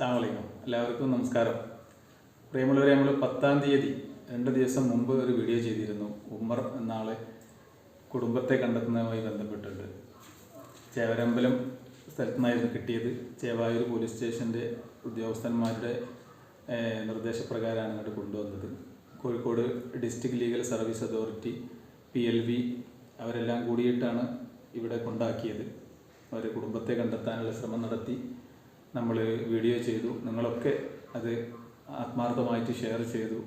അസ്സാമലൈക്കും എല്ലാവർക്കും നമസ്കാരം. പ്രിയമുള്ളവരെ നമ്മൾ പത്താം തീയതി രണ്ട് ദിവസം മുമ്പ് ഒരു വീഡിയോ ചെയ്തിരുന്നു. ഉമ്മർ എന്നാളെ കുടുംബത്തെ കണ്ടെത്തുന്നതുമായി ബന്ധപ്പെട്ടിട്ട്. ചേവരമ്പലം സ്ഥലത്തു നിന്നായിരുന്നു കിട്ടിയത്. ചേവായൂർ പോലീസ് സ്റ്റേഷന്റെ ഉദ്യോഗസ്ഥന്മാരുടെ നിർദ്ദേശപ്രകാരമാണ് ഇങ്ങോട്ട് കൊണ്ടുവന്നത്. Kozhikode district legal service authority P L V അവരെല്ലാം കൂടിയിട്ടാണ് ഇവിടെ കൊണ്ടാക്കിയത്. അവരെ കുടുംബത്തെ കണ്ടെത്താനുള്ള ശ്രമം നടത്തി. നമ്മൾ വീഡിയോ ചെയ്തു നിങ്ങളൊക്കെ അത് ആത്മാർത്ഥമായിട്ട് ഷെയർ ചെയ്തു.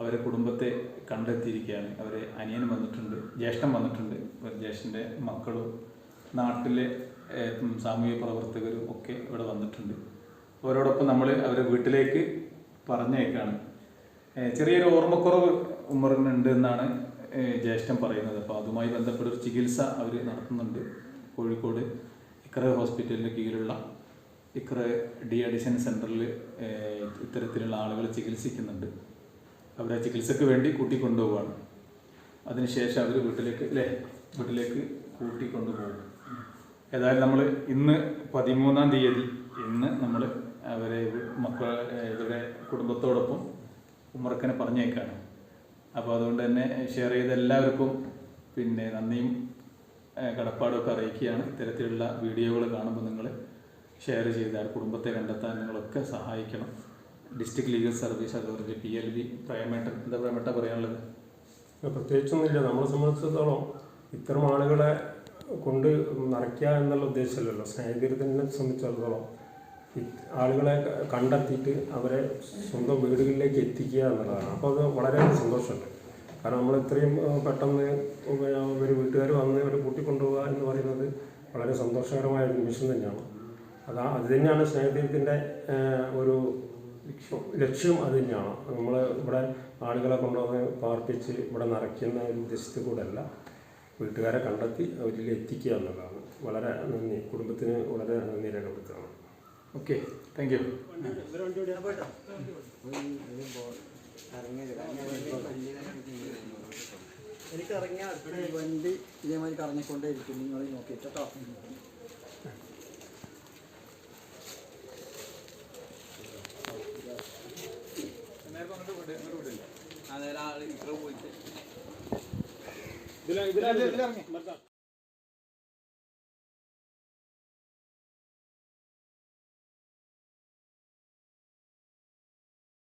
അവരെ കുടുംബത്തെ കണ്ടെത്തിയിരിക്കുകയാണ്. അവരെ അനിയൻ വന്നിട്ടുണ്ട് ജ്യേഷ്ഠൻ വന്നിട്ടുണ്ട്. ജ്യേഷ്ഠന്റെ മക്കളും നാട്ടിലെ സാമൂഹ്യ പ്രവർത്തകരും ഒക്കെ ഇവിടെ വന്നിട്ടുണ്ട്. അവരോടൊപ്പം നമ്മൾ അവരെ വീട്ടിലേക്ക് പറഞ്ഞേക്കാണ് ചെറിയൊരു ഓർമ്മക്കുറവ് ഉമ്മറിനുണ്ട് എന്നാണ് ജ്യേഷ്ഠൻ പറയുന്നത്. അപ്പോൾ അതുമായി ബന്ധപ്പെട്ട ഒരു ചികിത്സ അവർ നടത്തുന്നുണ്ട്. കോഴിക്കോട് ഇക്കറ ഹോസ്പിറ്റലിന്റെ കീഴിലുള്ള ഇക്ര ഡി അഡിഷൻ സെന്ററിൽ ഇത്തരത്തിലുള്ള ആളുകൾ ചികിത്സിക്കുന്നുണ്ട്. അവരെ ചികിത്സയ്ക്ക് വേണ്ടി കൂട്ടിക്കൊണ്ടുപോവാണ്. അതിനുശേഷം അവർ വീട്ടിലേക്ക് അല്ലേ വീട്ടിലേക്ക് കൂട്ടിക്കൊണ്ടുപോകും ഏതായാലും നമ്മൾ ഇന്ന് പതിമൂന്നാം തീയതി ഇന്ന് നമ്മൾ അവരെ മക്കളെ ഇവരുടെ കുടുംബത്തോടൊപ്പം ഉമ്മറക്കനെ പറഞ്ഞേക്കാണ്. അപ്പോൾ അതുകൊണ്ട് തന്നെ ഷെയർ ചെയ്ത എല്ലാവർക്കും പിന്നെ നന്ദിയും ഏഹ് കടപ്പാടുമൊക്കെ അറിയിക്കുകയാണ്. ഇത്തരത്തിലുള്ള വീഡിയോകൾ കാണുമ്പോൾ നിങ്ങൾ ഷെയർ ചെയ്താൽ കുടുംബത്തെ കണ്ടെത്താൻ നിങ്ങളൊക്കെ സഹായിക്കണം. District legal service authority P L V പ്രേമേട്ടൻ എന്താ പ്രേമേട്ട പറയാനുള്ളത്? പ്രത്യേകിച്ചൊന്നുമില്ല. നമ്മളെ സംബന്ധിച്ചിടത്തോളം ഇത്തരം ആളുകളെ കൊണ്ട് നിറയ്ക്കുക എന്നുള്ള ഉദ്ദേശമല്ലല്ലോ. സ്നേഹിതരത്തിനെ സംബന്ധിച്ചിടത്തോളം ആളുകളെ കണ്ടെത്തിയിട്ട് അവരെ സ്വന്തം വീടുകളിലേക്ക് എത്തിക്കുക എന്നുള്ളതാണ്. അപ്പോൾ അത് വളരെ സന്തോഷമുണ്ട്. കാരണം നമ്മൾ ഇത്രയും പെട്ടെന്ന് ഒരു വീട്ടുകാർ വന്ന് അവരെ കൂട്ടിക്കൊണ്ടുപോകുക എന്ന് പറയുന്നത് വളരെ സന്തോഷകരമായ ഒരു നിമിഷം തന്നെയാണ്. അതാ അത് തന്നെയാണ് സ്നേഹതീരത്തിന്റെ ഒരു ലക്ഷ്യം. അത് തന്നെയാണ്. നമ്മൾ ഇവിടെ ആളുകളെ കൊണ്ടുവന്ന് പാർപ്പിച്ച് ഇവിടെ നിറയ്ക്കുന്ന ഒരു ഉദ്ദേശത്തിൽ കൂടെ അല്ല വീട്ടുകാരെ കണ്ടെത്തി അവരിൽ എത്തിക്കുക എന്നുള്ളതാണ്. വളരെ നന്ദി. കുടുംബത്തിന് വളരെ നന്ദി രേഖപ്പെടുത്തുകയാണ്. ഓക്കെ. താങ്ക് യു എനിക്ക് ഇറങ്ങിയ അടുത്ത വണ്ടി ഇതേമാതിരി കറങ്ങിക്കൊണ്ടേ ഇരിക്കും നിങ്ങൾ നോക്കിയിട്ട് കേട്ടോ. അന്നേരം ആ ഇത്ര പോയിട്ട്.